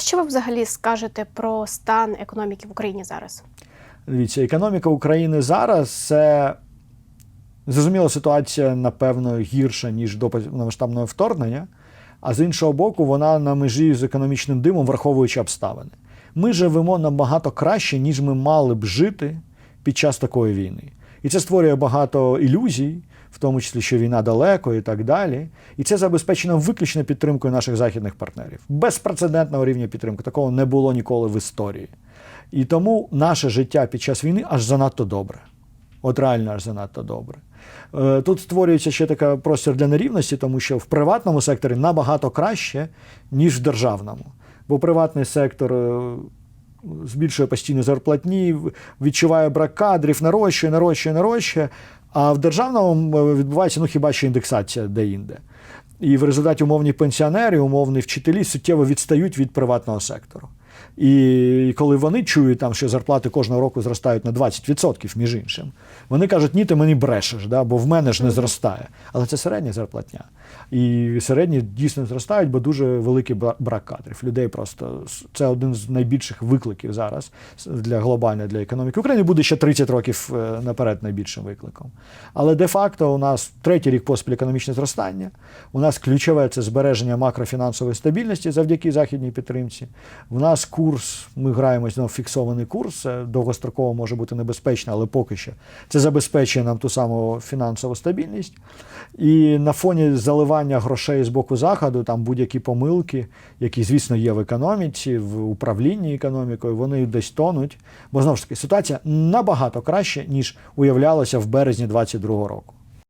що ви взагалі скажете про стан економіки в Україні зараз? Дивіться, економіка України зараз це зрозуміла ситуація, напевно, гірша, ніж до повномасштабного вторгнення. А з іншого боку, вона на межі з економічним димом, враховуючи обставини. Ми живемо набагато краще, ніж ми мали б жити під час такої війни. І це створює багато ілюзій, в тому числі, що війна далеко і так далі. І це забезпечено виключно підтримкою наших західних партнерів. Безпрецедентного рівня підтримки. Такого не було ніколи в історії. І тому наше життя під час війни аж занадто добре. От реально аж занадто добре. Е, Тут створюється ще така простір для нерівності, тому що в приватному секторі набагато краще, ніж в державному. Бо приватний сектор е, збільшує постійно зарплатні, відчуває брак кадрів, нарощує, нарощує, нарощує. А в державному е, відбувається ну хіба що індексація де-інде. І в результаті умовні пенсіонери, умовні вчителі суттєво відстають від приватного сектору. І коли вони чують, там, що зарплати кожного року зростають на 20%, між іншим, вони кажуть, ні, ти мені брешеш, да, бо в мене ж не зростає. Але це середня зарплатня. І середні дійсно зростають, бо дуже великий брак кадрів. Людей просто це один з найбільших викликів зараз для глобальної для економіки. України буде ще 30 років е, наперед найбільшим викликом. Але де-факто у нас третій рік поспіль економічне зростання. У нас ключове це збереження макрофінансової стабільності завдяки західній підтримці. У нас курс, ми граємось на фіксований курс. Довгостроково може бути небезпечно, але поки що це забезпечує нам ту саму фінансову стабільність. І на фоні заливання грошей з боку заходу, там будь-які помилки, які, звісно, є в економіці, в управлінні економікою, вони десь тонуть. Бо знову ж таки ситуація набагато краще, ніж уявлялося в березні 2022 року.